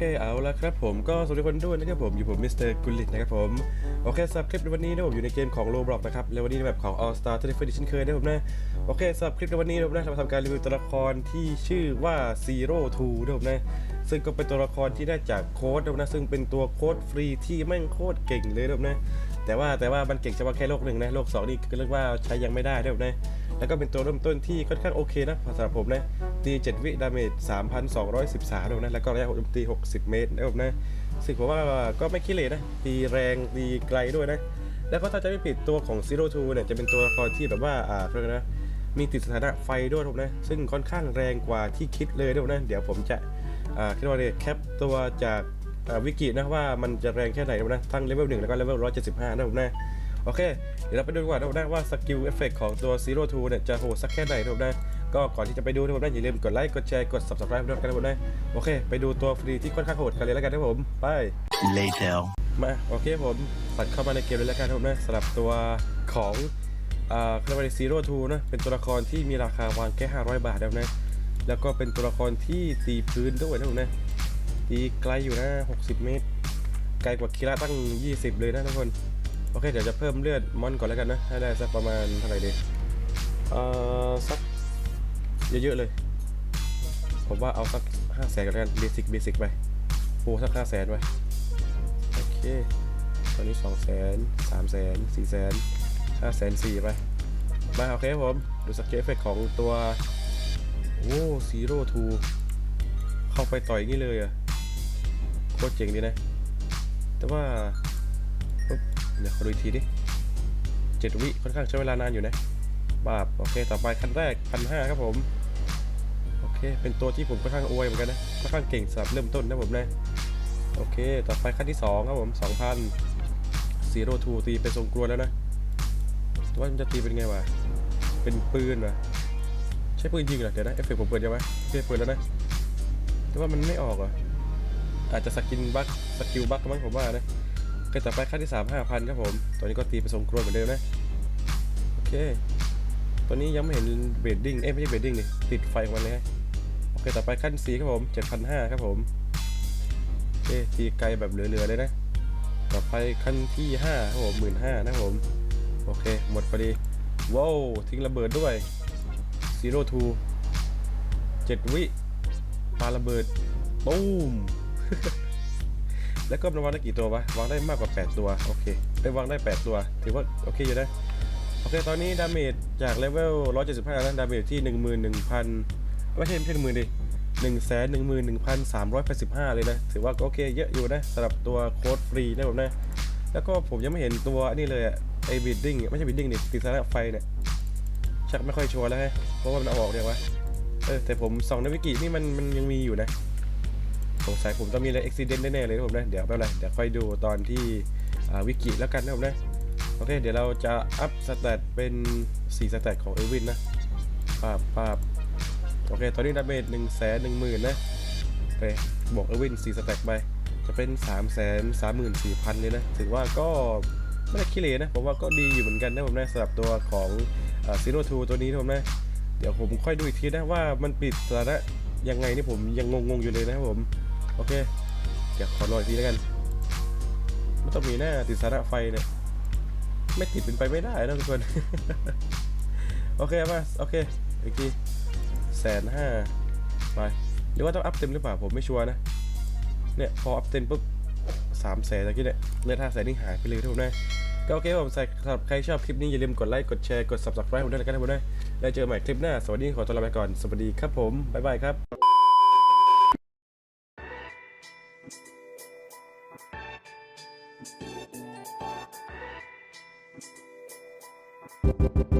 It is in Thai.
เคเอาละครับผมก็สวัสดีคนด้วยนะครับผมอยู่ผมมิสเตอร์กุลิตนะครับผมโอเคสำหรับคลิปในวันนี้นะผมอยู่ในเกมของ Roblox นะครับแล้ววันนี้ในแบบของ All Star ที่ได้เฟรดิชั่นเคยนะผมนะโอเคสำหรับคลิปในวันนี้นะผมนะเราทำการรีวิวตัวละครที่ชื่อว่า Zero Two นะผมนะซึ่งก็เป็นตัวละครที่ได้จากโค้ดนะผมนะซึ่งเป็นตัวโค้ดฟรีที่แม่งโคตรเก่งเลยนะผมนะแต่ว่าแต่ว่ามันเก่งเฉพาะแค่โลกหนึ่งนะโลกสองนี่ก็เรียกว่าใช้ยังไม่ได้นะผมนะ แล้วก็เป็นตัวเริ่มต้นที่ค่อนข้างโอเคนะสำหรับผมนะตี7วิดาเมจ3,213นะผมนะแล้วก็ระยะโจมตี 60 เมตรนะผมนะซึ่งผมว่าก็ไม่ขี้เหร่นะตีแรงตีไกลด้วยนะ แล้วก็ถ้าจะไม่ผิดตัวของ Zero Two เนี่ยจะเป็นตัวละครที่แบบว่าอ่าเรียกนะมีติดสถานะไฟด้วยทุกนะซึ่งค่อนข้างแรงกว่าที่คิดเลยทุกนะเดี๋ยวผมจะอ่าคิดว่าเนี่ยแคปตัวจากวิกินะว่ามันจะแรงแค่ไหนนะทั้งเลเวล1แล้วก็เลเวล175นะทุกนะ โอเค เดี๋ยวเราไปดูดีกว่าทุกนะว่าสกิลเอฟเฟกของตัว Zero Two เนี่ยจะโหดสักแค่ไหนทุกนะก็ก่อนที่จะไปดูทุกนะอย่าลืมกดไลค์กดแชร์กด subscribe ด้วยกันนะทุกนะโอเค ไปดูตัวฟรีที่ค่อนข้างโหดกันเลยแล้วกันนะผมไป Later. มาโอเคผมตัดเข้ามาในเกมเลยแล้วกันครับผมนะสำหรับตัวของอ่าคาร์บอนซีโร่ทูนะเป็นตัวละครที่มีราคาวางแค่ 500 บาทแล้วนะแล้วก็เป็นตัวละครที่ตีพื้นด้วยนะผมนะตีไกลอยู่นะ 60 เมตร ไกลกว่าคีระตั้ง 20 เลยนะทุกคน โอเค เดี๋ยวจะเพิ่มเลือดมอนก่อนแล้วกันนะ ให้ได้สักประมาณเท่าไหร่ดี เอ่อ สัก เยอะๆเลย ผมว่าเอาสัก5แสนกันแล้วกันเบสิกเบสิกไปโอ้สัก5แสนไปโอเค ตอนนี้2 0 0 0 0 0 3 0 0 0 0 4 0 0 0 0 5 0 0 0 4ไป มาโอเคผม ดูสเกลเอฟเฟกของตัว โอ้ซีโร่ทูเข้าไปต่อยงี้เลยอะโคตรเจ๋งดีนะ แต่ว่า เดี๋ยวขอดูอีกทีดิเจ็ดวิค่อนข้างใช้เวลานานอยู่นะบาบโอเค ต่อไปคันแรกพันห้าครับผม โอเค เป็นตัวที่ผมค่อนข้างอวยเหมือนกันนะ ค่อนข้างเก่งสำหรับเริ่มต้นนะผมนะ โอเค ต่อไปขั้นที่2ครับผม2,000 Zero Two ตีเป็นทรงกลวนแล้วนะแต่ว่ามันจะตีเป็นไงวะ เป็นปืนวะใช่ปืนยิงเหรอเดี๋ยวนะเอฟเฟกต์ผมเปิดยังไหมเปิดเปิดแล้วนะ แต่ว่ามันไม่ออกอะอาจจะสกินบั๊กสกิลบั๊กมั้งผมว่านะ โอเคต่อไปขั้นที่ 3 5,000ครับผมตัวนี้ก็ตีเป็นทรงกลวนเหมือนเดิมนะ โอเค ตัวนี้ยังไม่เห็นเบดดิ้ง เอ้ยไม่ใช่เบดดิ้งนี่ติดไฟของมันเลยฮะโอเค ต่อไปขั้น4ครับผม7,500ครับผมโอเคตีไกลแบบเหลือๆเลยนะ ต่อไปขั้นที่5ครับผมหมื่นห้านะครับผม โอเค หมดพอดี ว้าว ทิ้งระเบิดด้วย Zero Two 7วิปาระเบิด ตูม แล้วก็มันวางได้กี่ตัววะ วางได้มากกว่า 8 ตัว โอเคไปวางได้ 8 ตัว ถือว่าโอเคอยู่นะ โอเค ตอนนี้ดาเมจจากเลเวล 175แล้วดาเมจที่ 11,000 ไม่ใช่ไม่ใช่หนึ่งหมื่นดิ1 1 1 3 8 5เลยนะ ถือว่าโอเคเยอะอยู่นะสำหรับตัวโค้ดฟรีนะผมนะ แล้วก็ผมยังไม่เห็นตัวนี่เลยอะไอ้บิดดิ้งไม่ใช่บิดดิ้งดิติดสานะไฟเนี่ยชักไม่ค่อยชัวร์แล้วฮะเพราะว่ามันเอาออกเรียกว่าเออแต่ผมส่องในวิกินี่มันมันยังมีอยู่นะ สงสัยผมต้องมีอะไรอุบิเหตุแน่ๆเลยนะผมนะเดี๋ยวไม่เป็นไรเดี๋ยวค่อยดูตอนที่วิกิแล้วกันนะผมนะโอเคเดี๋ยวเราจะอัพสแตทเป็น4สแตทของเอวินนะปาบปาบโอเค ตอนนี้ดาเมจหนึ่งแสนหนึ่งหมื่นนะโอเคบวกเอวินสี่สแต็กไป จะเป็น3ามแสนสามหมื่นสี่พันเลยนะ ถือว่าก็ไม่ได้ขี้เหร่นะ ผมว่าก็ดีอยู่เหมือนกันนะผมนะสำหรับตัวของซีโร่ทูตัวนี้นะผมนะ เดี๋ยวผมค่อยดูอีกทีนะว่ามันปิดสถานะยังไงนี่ผมยังงงๆอยู่เลยนะครับผม โอเค เดี๋ยวขอรออีกทีแล้วกันไม่ต้องมีหน้าติดสานะไฟเนี่ยไม่ติดเป็นไปไม่ได้นะทุกคน โอเคมาโอเคอีกทีแสนห้าไปหรือว่าต้องอัพเต็มหรือเปล่าผมไม่ชัวร์นะ เนี่ยพออัพเต็มปุ๊บสามแสนตะกี้เนี่ยเลือดห้าแสนนี่หายไปเลยทุกคนนะก็โอเคผมใส่สำหรับใครชอบคลิปนี้อย่าลืมกดไลค์กดแชร์กด subscribe ผมด้วยนะครับทุกคนนะแล้วเจอกันใหม่คลิปหน้า สวัสดีขอตัวลาไปก่อน สวัสดีครับผม บ๊ายบายครับ Thank you.